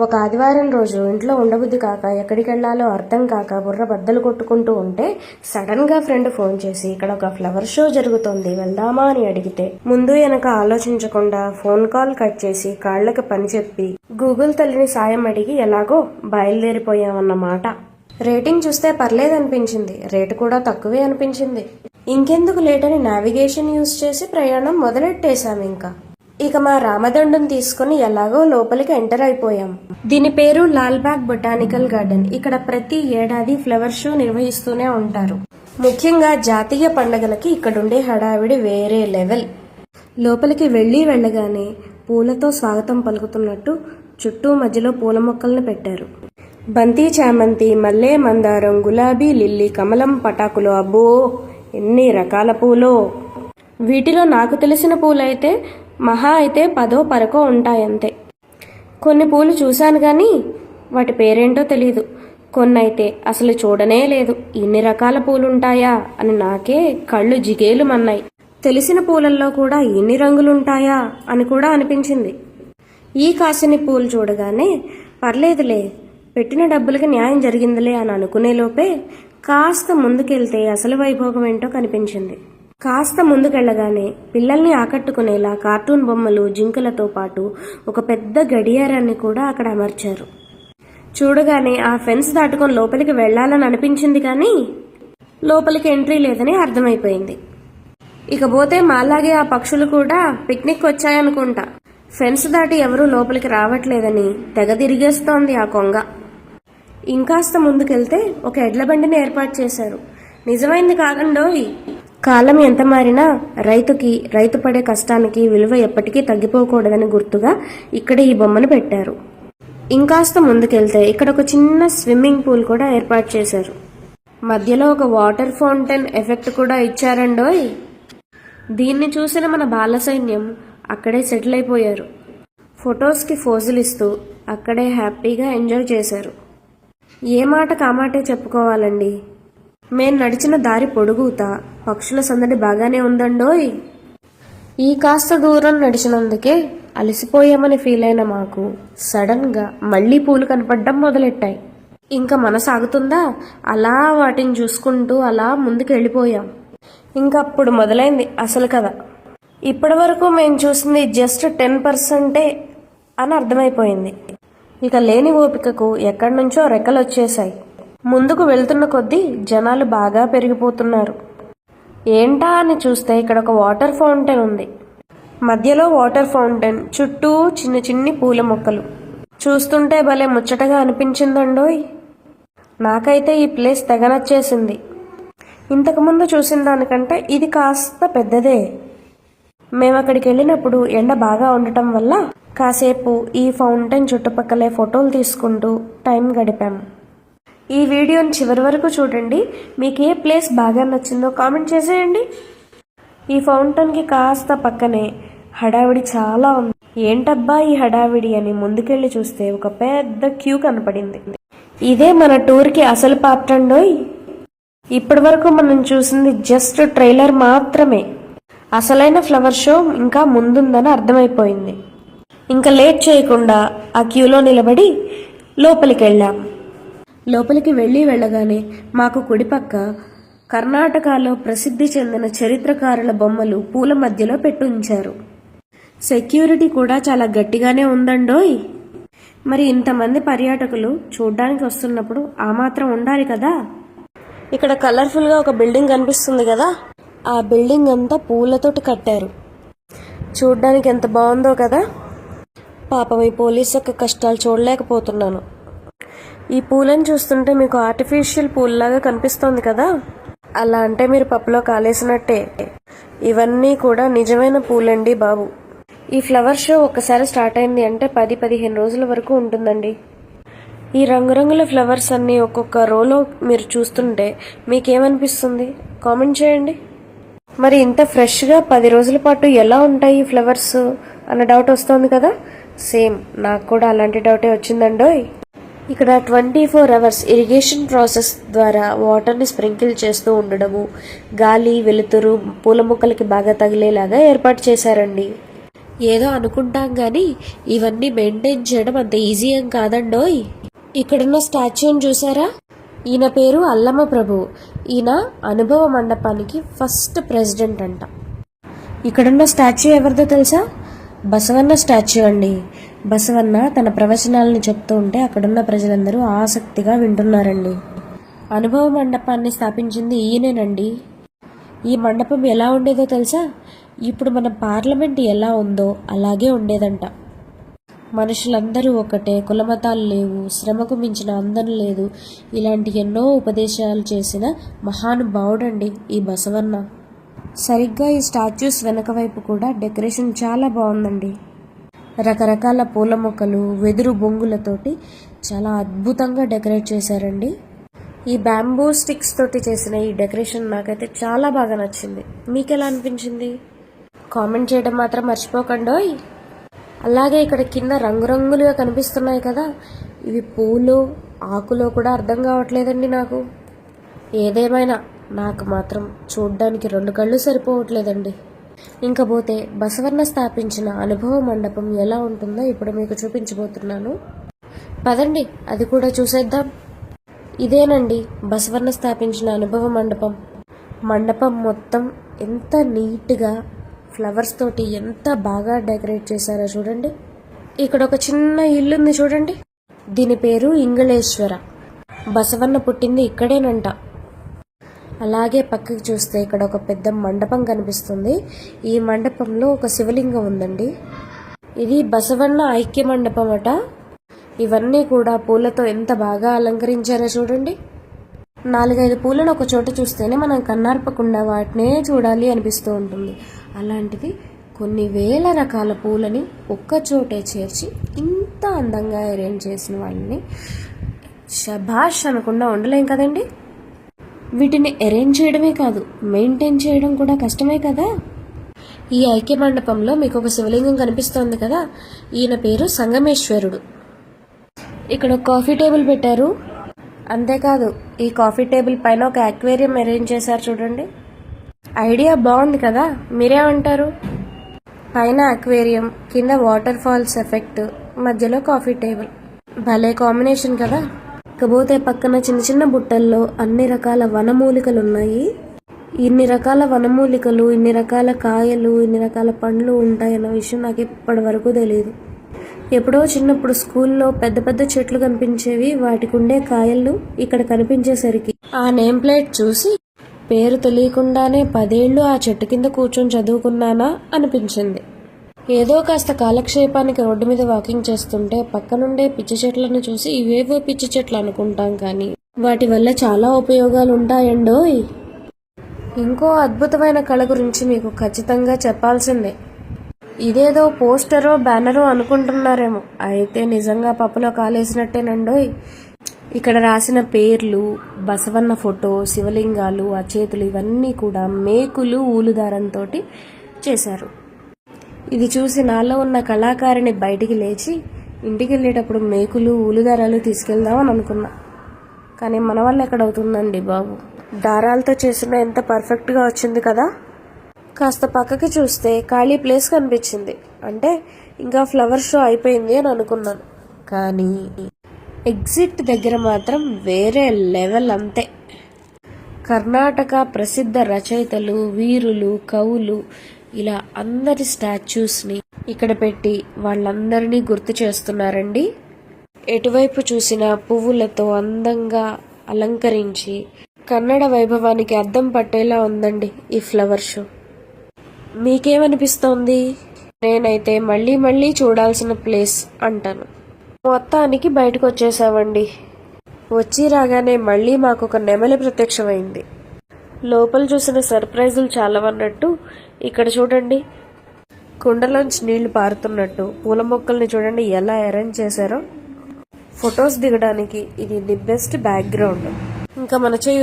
ఒక ఆదివారం రోజు ఇంట్లో ఉండబుద్ధి కాక ఎక్కడికి వెళ్ళాలో అర్థం కాక బుర్ర బద్దలు కొట్టుకుంటూ ఉంటే సడన్గా ఫ్రెండ్ ఫోన్ చేసి ఇక్కడ ఒక ఫ్లవర్ షో జరుగుతోంది వెళ్దామా? అని అడిగితే ముందు వెనక ఆలోచించకుండా ఫోన్ కాల్ కట్ చేసి కాళ్ళకి పని చెప్పి గూగుల్ తల్లిని సాయం అడిగి ఎలాగో బయలుదేరిపోయామన్నమాట. రేటింగ్ చూస్తే పర్లేదనిపించింది రేటు కూడా తక్కువే అనిపించింది. ఇంకెందుకు లేట్ అని నావిగేషన్ యూజ్ చేసి ప్రయాణం మొదలెట్టేశాం ఇంకా. ఇక మా రామదండం తీసుకుని ఎలాగో లోపలికి ఎంటర్ అయిపోయాం. దీని పేరు లాల్బాగ్ బొటానికల్ గార్డెన్. ఇక్కడ ప్రతి ఏడాది ఫ్లవర్ షో నిర్వహిస్తూనే ఉంటారు. ముఖ్యంగా జాతీయ పండగలకి ఇక్కడుండే హడావిడి వేరే లెవెల్. లోపలికి వెళ్ళి వెళ్ళగానే పూలతో స్వాగతం పలుకుతున్నట్టు చుట్టూ మధ్యలో పూల మొక్కల్ని పెట్టారు. బంతి చామంతి మల్లె మందారం గులాబీ లిల్లీ కమలం పటాకులు అబ్బో! ఎన్ని రకాల పూలో! వీటిలో నాకు తెలిసిన పూలైతే మహా అయితే పదో పరకో ఉంటాయంతే. కొన్ని పూలు చూశాను కానీ వాటి పేరేంటో తెలియదు కొన్ని అయితే అసలు చూడనే లేదు. ఇన్ని రకాల పూలుంటాయా అని నాకే కళ్ళు జిగేలు మన్నాయి. తెలిసిన పూలల్లో కూడా ఇన్ని రంగులుంటాయా అని కూడా అనిపించింది. ఈ కాసిని పూలు చూడగానే పర్లేదులే పెట్టిన డబ్బులకి న్యాయం జరిగిందిలే అని అనుకునేలోపే కాస్త ముందుకెళ్తే అసలు వైభోగం ఏంటో కనిపించింది. కాస్త ముందుకెళ్ళగానే పిల్లల్ని ఆకట్టుకునేలా కార్టూన్ బొమ్మలు జింకలతో పాటు ఒక పెద్ద గడియారాన్ని కూడా అక్కడ అమర్చారు. చూడగానే ఆ ఫెన్స్ దాటుకొని లోపలికి వెళ్ళాలని అనిపించింది కానీ లోపలికి ఎంట్రీ లేదని అర్థమైపోయింది. ఇకపోతే మాలాగే ఆ పక్షులు కూడా పిక్నిక్ వచ్చాయనుకుంటా. ఫెన్స్ దాటి ఎవరూ లోపలికి రావట్లేదని తెగ తిరిగేస్తోంది ఆ కొంగ. ఇంకాస్త ముందుకెళ్తే ఒక ఎడ్ల బండిని ఏర్పాటు చేశారు. నిజమైంది కాకండోయ్ కాలం ఎంత మారినా రైతుకి రైతు పడే కష్టానికి విలువ ఎప్పటికీ తగ్గిపోకూడదని గుర్తుగా ఇక్కడ ఈ బొమ్మను పెట్టారు. ఇంకాస్త ముందుకెళ్తే ఇక్కడ ఒక చిన్న స్విమ్మింగ్ పూల్ కూడా ఏర్పాటు చేశారు. మధ్యలో ఒక వాటర్ ఫౌంటైన్ ఎఫెక్ట్ కూడా ఇచ్చారండోయ్. దీన్ని చూసిన మన బాలసైన్యం అక్కడే సెటిల్ అయిపోయారు. ఫొటోస్కి ఫోజులు ఇస్తూ అక్కడే హ్యాపీగా ఎంజాయ్ చేశారు. ఏ మాట కామాటే చెప్పుకోవాలండి? మేం నడిచిన దారి పొడుగుతా. పక్షుల సందడి బాగానే ఉందండోయ్. ఈ కాస్త దూరం నడిచినందుకే అలసిపోయామని ఫీల్ అయిన మాకు. సడన్గా మళ్ళీ పూలు కనపడడం మొదలెట్టాయి. ఇంకా మనసాగుతుందా? అలా వాటిని చూసుకుంటూ అలా ముందుకు వెళ్ళిపోయాం ఇంకా అప్పుడు మొదలైంది అసలు కథ. ఇప్పటి వరకు మేము చూసింది జస్ట్ టెన్ పర్సెంటే అని అర్థమైపోయింది. ఇక లేని ఓపికకు ఎక్కడి నుంచో రెక్కలు వచ్చేసాయి ముందుకు వెళ్తున్న కొద్దీ జనాలు బాగా పెరిగిపోతున్నారు. ఏంటా అని చూస్తే ఇక్కడ ఒక వాటర్ ఫౌంటైన్ ఉంది. మధ్యలో వాటర్ ఫౌంటైన్ చుట్టూ చిన్న చిన్ని పూల మొక్కలు. చూస్తుంటే భలే ముచ్చటగా అనిపించిందండోయ్. నాకైతే ఈ ప్లేస్ తెగ నచ్చేసింది. ఇంతకుముందు చూసిన దానికంటే ఇది కాస్త పెద్దదే. మేము అక్కడికి వెళ్ళినప్పుడు ఎండ బాగా ఉండటం వల్ల కాసేపు ఈ ఫౌంటైన్ చుట్టుపక్కలే ఫోటోలు తీసుకుంటూ టైం గడిపాం ఈ వీడియోని చివరి వరకు చూడండి. మీకు ఏ ప్లేస్ బాగా నచ్చిందో కామెంట్ చేసేయండి. ఈ ఫౌంటైన్కి కాస్త పక్కనే హడావిడి చాలా ఉంది. ఏంటబ్బా ఈ హడావిడి అని ముందుకెళ్ళి చూస్తే ఒక పెద్ద క్యూ కనపడింది. ఇదే మన టూర్కి అసలు పాత్రండోయ్. ఇప్పటి వరకు మనం చూసింది జస్ట్ ట్రైలర్ మాత్రమే. అసలైన ఫ్లవర్ షో ఇంకా ముందుందని అర్థమైపోయింది. ఇంకా లేట్ చేయకుండా ఆ క్యూలో నిలబడి లోపలికి వెళ్ళాం లోపలికి వెళ్ళి వెళ్ళగానే మాకు కుడిపక్క కర్ణాటకలో ప్రసిద్ధి చెందిన చరిత్రకారుల బొమ్మలు పూల మధ్యలో పెట్టి ఉంచారు సెక్యూరిటీ కూడా చాలా గట్టిగానే ఉందండోయ్! మరి ఇంతమంది పర్యాటకులు చూడ్డానికి వస్తున్నప్పుడు ఆ మాత్రం ఉండాలి కదా? ఇక్కడ కలర్ఫుల్గా ఒక బిల్డింగ్ కనిపిస్తుంది కదా? ఆ బిల్డింగ్ అంతా పూలతోటి కట్టారు. చూడ్డానికి ఎంత బాగుందో కదా? పాపం ఈ పోలీస్ యొక్క కష్టాలు చూడలేకపోతున్నాను. ఈ పూలను చూస్తుంటే మీకు ఆర్టిఫిషియల్ పూల్లాగా కనిపిస్తోంది కదా? అలా అంటే మీరు పప్పులో కాలేసినట్టే. ఇవన్నీ కూడా నిజమైన పూలండి బాబు. ఈ ఫ్లవర్ షో ఒక్కసారి స్టార్ట్ అయింది అంటే పది పదిహేను రోజుల వరకు ఉంటుందండి. ఈ రంగురంగుల ఫ్లవర్స్ అన్నీ ఒక్కొక్క రోలో మీరు చూస్తుంటే మీకేమనిపిస్తుంది? కామెంట్ చేయండి. మరి ఇంత ఫ్రెష్గా పది రోజుల పాటు ఎలా ఉంటాయి ఈ ఫ్లవర్స్? అన్న డౌట్ వస్తుంది కదా? సేమ్ నాకు కూడా అలాంటి డౌటే వచ్చిందండోయ్. ఇక్కడ twenty four hours irrigation process ద్వారా వాటర్ని స్ప్రింకిల్ చేస్తూ ఉండడము గాలి వెలుతురు పూల మొక్కలకి బాగా తగిలేలాగా ఏర్పాటు చేశారండి. ఏదో అనుకుంటాం కానీ ఇవన్నీ మెయింటైన్ చేయడం అంత ఈజీ ఏం కాదండోయ్. ఇక్కడున్న స్టాచ్యూని చూసారా? ఈయన పేరు అల్లమ్మ ప్రభు. ఈయన అనుభవ మండపానికి ఫస్ట్ ప్రెసిడెంట్ అంట. ఇక్కడున్న స్టాచ్యూ ఎవరిదో తెలుసా? బసవన్న స్టాచ్యూ అండి. బసవన్న తన ప్రవచనాలను చెప్తూ ఉంటే అక్కడున్న ప్రజలందరూ ఆసక్తిగా వింటున్నారండి. అనుభవ మండపాన్ని స్థాపించింది ఈయనేనండి. ఈ మండపం ఎలా ఉండేదో తెలుసా? ఇప్పుడు మన పార్లమెంట్ ఎలా ఉందో అలాగే ఉండేదంట. మనుషులందరూ ఒకటే కులమతాలు లేవు శ్రమకు మించిన అందం లేదు. ఇలాంటి ఎన్నో ఉపదేశాలు చేసిన మహానుభావుడండి ఈ బసవన్న. సరిగ్గా ఈ స్టాచ్యూస్ వెనక వైపు కూడా డెకరేషన్ చాలా బాగుందండి. రకరకాల పూల మొక్కలు వెదురు బొంగులతోటి చాలా అద్భుతంగా డెకరేట్ చేశారండి. ఈ బ్యాంబూ స్టిక్స్ తోటి చేసిన ఈ డెకరేషన్ నాకైతే చాలా బాగా నచ్చింది. మీకు ఎలా అనిపించింది? కామెంట్ చేయడం మాత్రం మర్చిపోకండోయ్. అలాగే ఇక్కడ కింద రంగురంగులుగా కనిపిస్తున్నాయి కదా ఇవి పూలు ఆకులో కూడా అర్థం కావట్లేదండి నాకు. ఏదేమైనా నాకు మాత్రం చూడ్డానికి రెండు కళ్ళు సరిపోవట్లేదండి. ఇంకపోతే బసవన్న స్థాపించిన అనుభవ మండపం ఎలా ఉంటుందో ఇప్పుడు మీకు చూపించబోతున్నాను. పదండి అది కూడా చూసేద్దాం. ఇదేనండి బసవన్న స్థాపించిన అనుభవ మండపం. మండపం మొత్తం ఎంత నీట్గా ఫ్లవర్స్ తోటి ఎంత బాగా డెకరేట్ చేశారో చూడండి. ఇక్కడ ఒక చిన్న ఇల్లు ఉంది చూడండి. దీని పేరు ఇంగళేశ్వర. బసవన్న పుట్టింది ఇక్కడేనంట. అలాగే పక్కకి చూస్తే ఇక్కడ ఒక పెద్ద మండపం కనిపిస్తుంది. ఈ మండపంలో ఒక శివలింగం ఉందండి. ఇది బసవన్న ఐక్య మండపం అట. ఇవన్నీ కూడా పూలతో ఎంత బాగా అలంకరించారో చూడండి. నాలుగైదు పూలను ఒక చోట చూస్తేనే మనం కన్నార్పకుండా వాటినే చూడాలి అనిపిస్తూ ఉంటుంది. అలాంటిది కొన్ని వేల రకాల పూలని ఒక్క చోటే చేర్చి ఇంత అందంగా అరేంజ్ చేసిన వాళ్ళని శభాష్ అనకుండా ఉండలేం కదండి? వీటిని అరేంజ్ చేయడమే కాదు మెయింటైన్ చేయడం కూడా కష్టమే కదా? ఈ ఐక్య మండపంలో మీకు ఒక శివలింగం కనిపిస్తోంది కదా ఈయన పేరు సంగమేశ్వరుడు. ఇక్కడ ఒక కాఫీ టేబుల్ పెట్టారు. అంతేకాదు ఈ కాఫీ టేబుల్ పైన ఒక అక్వేరియం అరేంజ్ చేశారు చూడండి. ఐడియా బాగుంది కదా మీరేమంటారు? పైన అక్వేరియం కింద వాటర్ ఫాల్స్ ఎఫెక్ట్ మధ్యలో కాఫీ టేబుల్ భలే కాంబినేషన్ కదా. ఇకపోతే పక్కన చిన్న చిన్న బుట్టల్లో అన్ని రకాల వనమూలికలు ఉన్నాయి ఇన్ని రకాల వనమూలికలు ఇన్ని రకాల కాయలు ఇన్ని రకాల పండ్లు ఉంటాయన్న విషయం నాకు ఇప్పటి వరకు తెలియదు ఎప్పుడో చిన్నప్పుడు స్కూల్లో పెద్ద పెద్ద చెట్లు కనిపించేవి వాటికి ఉండే కాయలు ఇక్కడ కనిపించేసరికి. ఆ నేమ్ ప్లేట్ చూసి పేరు తెలియకుండానే పదేళ్ళు ఆ చెట్టు కింద కూర్చొని చదువుకున్నానా అనిపించింది. ఏదో కాస్త కాలక్షేపానికి రోడ్డు మీద వాకింగ్ చేస్తుంటే పక్కనుండే పిచ్చి చెట్లను చూసి ఇవేవో పిచ్చి చెట్లు అనుకుంటాం కానీ వాటి వల్ల చాలా ఉపయోగాలు ఉంటాయండోయ్ ఇంకో అద్భుతమైన కళ గురించి మీకు ఖచ్చితంగా చెప్పాల్సిందే. ఇదేదో పోస్టరో బ్యానరో అనుకుంటున్నారేమో. అయితే నిజంగా పప్పులో కాలేసినట్టేనండోయ్. ఇక్కడ రాసిన పేర్లు బసవన్న ఫోటో శివలింగాలు అచేతులు ఇవన్నీ కూడా మేకులు ఊలుదారంతో చేశారు. ఇది చూసి నాలో ఉన్న కళాకారిని బయటికి లేచి ఇంటికి వెళ్ళేటప్పుడు మేకులు ఊలుదారాలు తీసుకెళ్దామని అనుకున్నా. కానీ మన వల్ల ఎక్కడవుతుందండి బాబు? దారాలతో చేసిన ఎంత పర్ఫెక్ట్గా వచ్చింది కదా? కాస్త పక్కకి చూస్తే ఖాళీ ప్లేస్ కనిపించింది. అంటే ఇంకా ఫ్లవర్ షో అయిపోయింది అని అనుకున్నాను. కానీ ఎగ్జిట్ దగ్గర మాత్రం వేరే లెవెల్ అంతే. కర్ణాటక ప్రసిద్ధ రచయితలు వీరులు కవులు ఇలా అందరి స్టాచ్యూస్ని ఇక్కడ పెట్టి వాళ్ళందరినీ గుర్తు చేస్తున్నారండి. ఎటువైపు చూసినా పువ్వులతో అందంగా అలంకరించి కన్నడ వైభవానికి అద్దం పట్టేలా ఉందండి ఈ ఫ్లవర్ షో. మీకేమనిపిస్తోంది? నేనైతే మళ్ళీ మళ్ళీ చూడాల్సిన ప్లేస్ అంటాను. మొత్తానికి బయటకు వచ్చేసామండి వచ్చి రాగానే మళ్ళీ మాకు ఒక నెమలి ప్రత్యక్షమైంది. లోపల చూసిన సర్ప్రైజులు చాలవన్నట్టు ఇక్కడ చూడండి. కుండలోంచి నీళ్ళు పారుతున్నట్టు పూల మొక్కల్ని చూడండి ఎలా అరేంజ్ చేశారో. ఫొటోస్ దిగడానికి ఇది ది బెస్ట్ బ్యాక్గ్రౌండ్ ఇంకా మన చేయి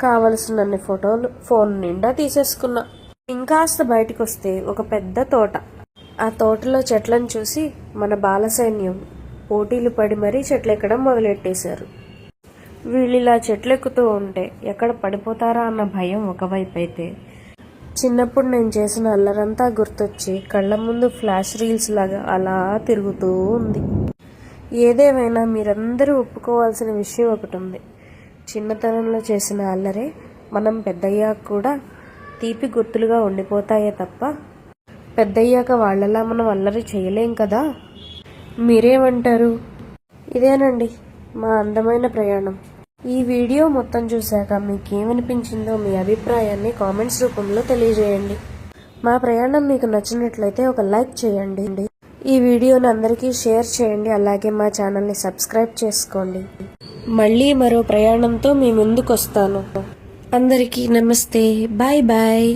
కావలసినన్ని ఫోటోలు ఫోన్ నిండా తీసేసుకున్నా. ఇంకాస్త బయటకు వస్తే ఒక పెద్ద తోట. ఆ తోటలో చెట్లను చూసి మన బాలసైన్యం పోటీలు పడి మరీ చెట్లు ఎక్కడం మొదలెట్టేశారు. వీళ్ళు ఇలా చెట్లు ఎక్కుతూ ఉంటే ఎక్కడ పడిపోతారా అన్న భయం ఒకవైపు అయితే చిన్నప్పుడు నేను చేసిన అల్లరంతా గుర్తొచ్చి కళ్ళ ముందు ఫ్లాష్ రీల్స్ లాగా అలా తిరుగుతూ ఉంది. ఏదేమైనా మీరందరూ ఒప్పుకోవాల్సిన విషయం ఒకటి ఉంది చిన్నతనంలో చేసిన అల్లరే మనం పెద్దయ్యాక కూడా తీపి గుర్తులుగా ఉండిపోతాయే తప్ప పెద్దయ్యాక వాళ్ళలా మనం అల్లరి చేయలేం కదా? మీరేమంటారు? ఇదేనండి మా అందమైన ప్రయాణం. ఈ వీడియో మొత్తం చూశాక మీకు ఏమనిపించిందో మీ అభిప్రాయాన్ని కామెంట్స్ రూపంలో తెలియజేయండి. మా ప్రయాణం మీకు నచ్చినట్లయితే ఒక లైక్ చేయండి. ఈ వీడియోని అందరికీ షేర్ చేయండి. అలాగే మా ఛానల్ని సబ్స్క్రైబ్ చేసుకోండి. మళ్ళీ మరో ప్రయాణంతో మీ ముందుకు వస్తాను అందరికీ నమస్తే. Bye bye.